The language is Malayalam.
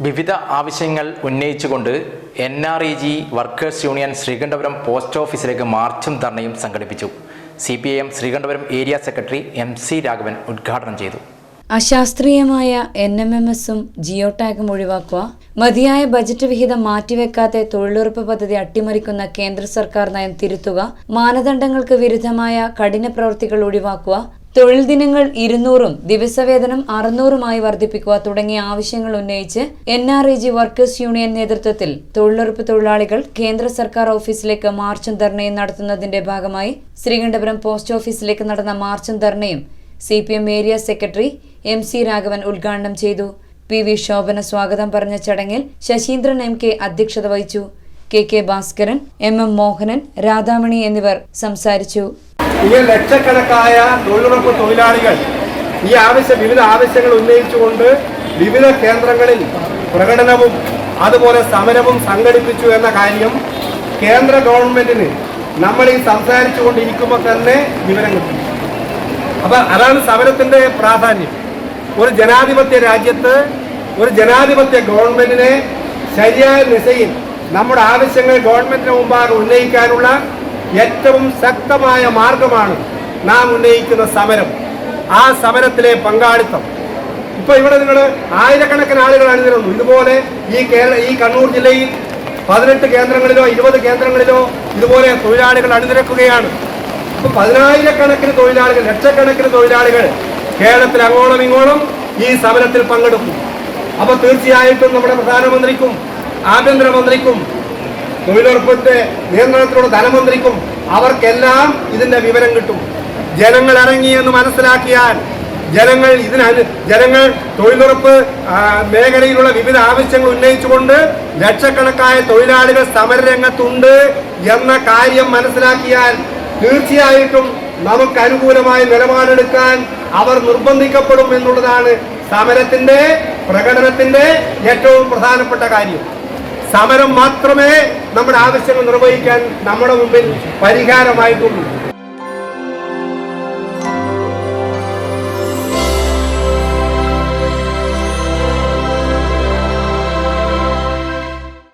വിവിധ ആവശ്യങ്ങൾ ഉന്നയിച്ചുകൊണ്ട് N R E G workers union Sreekandapuram post ഓഫീസിലേക്ക് മാർച്ചും ധർണയും സംഘടിപ്പിച്ചു. C P I M Sreekandapuram area secretary M C Raghavan ഉദ്ഘാടനം ചെയ്തു. അശാസ്ത്രീയമായ എൻ എം എം എസും ജിയോ ടാഗും ഒഴിവാക്കുക മതിയായ ബജറ്റ് വിഹിതം മാറ്റിവെക്കാതെ തൊഴിലുറപ്പ് പദ്ധതി അട്ടിമറിക്കുന്ന കേന്ദ്ര സർക്കാർ നയം തിരുത്തുക മാനദണ്ഡങ്ങൾക്ക് വിരുദ്ധമായ കഠിന പ്രവൃത്തികൾ ഒഴിവാക്കുക തൊഴിൽ ദിനങ്ങൾ ഇരുന്നൂറും ദിവസവേതനം അറുന്നൂറുമായി വർദ്ധിപ്പിക്കുക തുടങ്ങിയ ആവശ്യങ്ങൾ ഉന്നയിച്ച് N R E G workers union നേതൃത്വത്തിൽ തൊഴിലുറപ്പ് തൊഴിലാളികൾ കേന്ദ്ര സർക്കാർ ഓഫീസിലേക്ക് മാർച്ചും ധർണയും നടത്തുന്നതിന്റെ ഭാഗമായി ശ്രീകണ്ഠപുരം പോസ്റ്റ് ഓഫീസിലേക്ക് നടന്ന മാർച്ചും ധർണയും C P M area secretary M C Raghavan ഉദ്ഘാടനം ചെയ്തു. പി വി ശോഭന സ്വാഗതം പറഞ്ഞ ചടങ്ങിൽ ശശീന്ദ്രൻ എം കെ അധ്യക്ഷത വഹിച്ചു. K K Bhaskaran M M Mohanan Radhamani എന്നിവർ സംസാരിച്ചു. ഇങ്ങനെ ലക്ഷക്കണക്കായ തൊഴിലുറപ്പ് തൊഴിലാളികൾ ഈ ആവശ്യം വിവിധ ആവശ്യങ്ങൾ ഉന്നയിച്ചുകൊണ്ട് വിവിധ കേന്ദ്രങ്ങളിൽ പ്രകടനവും അതുപോലെ സമരവും സംഘടിപ്പിച്ചു എന്ന കാര്യം കേന്ദ്ര ഗവൺമെന്റിന് നമ്മൾ ഈ സംസാരിച്ചു കൊണ്ടിരിക്കുമ്പോൾ തന്നെ വിവരം കിട്ടും. അപ്പൊ അതാണ് സമരത്തിന്റെ പ്രാധാന്യം. ഒരു ജനാധിപത്യ രാജ്യത്ത് ഒരു ജനാധിപത്യ ഗവൺമെന്റിനെ ശരിയായ ദിശയിൽ നമ്മുടെ ആവശ്യങ്ങൾ ഗവൺമെന്റിന് മുമ്പാകെ ഉന്നയിക്കാനുള്ള ഏറ്റവും ശക്തമായ മാർഗമാണ് നാം ഉന്നയിക്കുന്ന സമരം. ആ സമരത്തിലെ പങ്കാളിത്തം. ഇപ്പൊ ഇവിടെ നിങ്ങൾ ആയിരക്കണക്കിന് ആളുകൾ അണിനിരുന്നു. ഇതുപോലെ ഈ കേരള ഈ കണ്ണൂർ ജില്ലയിൽ പതിനെട്ട് കേന്ദ്രങ്ങളിലോ ഇരുപത് കേന്ദ്രങ്ങളിലോ ഇതുപോലെ തൊഴിലാളികൾ അണിനിരക്കുകയാണ്. ഇപ്പൊ പതിനായിരക്കണക്കിന് തൊഴിലാളികൾ ലക്ഷക്കണക്കിന് തൊഴിലാളികൾ കേരളത്തിൽ അങ്ങോളം ഇങ്ങോളം ഈ സമരത്തിൽ പങ്കെടുക്കും. അപ്പൊ തീർച്ചയായിട്ടും നമ്മുടെ പ്രധാനമന്ത്രിക്കും ആഭ്യന്തരമന്ത്രിക്കും തൊഴിലുറപ്പിന്റെ നിയന്ത്രണത്തിലുള്ള ധനമന്ത്രിക്കും അവർക്കെല്ലാം ഇതിന്റെ വിവരം കിട്ടും. ജനങ്ങൾ ഇറങ്ങി എന്ന് മനസ്സിലാക്കിയാൽ ജനങ്ങൾ ഇതിന് ജനങ്ങൾ തൊഴിലുറപ്പ് മേഖലയിലുള്ള വിവിധ ആവശ്യങ്ങൾ ഉന്നയിച്ചുകൊണ്ട് ലക്ഷക്കണക്കായ തൊഴിലാളികൾ സമരരംഗത്തുണ്ട് എന്ന കാര്യം മനസ്സിലാക്കിയാൽ തീർച്ചയായിട്ടും നമുക്ക് അനുകൂലമായ നിലപാടെടുക്കാൻ അവർ നിർബന്ധിക്കപ്പെടും എന്നുള്ളതാണ് സമരത്തിന്റെ പ്രകടനത്തിന്റെ ഏറ്റവും പ്രധാനപ്പെട്ട കാര്യം. സമരം മാത്രമേ നമ്മുടെ ആവശ്യങ്ങൾ നിർവഹിക്കാൻ നമ്മുടെ മുമ്പിൽ പരിഹാരമായിട്ടുള്ളൂ.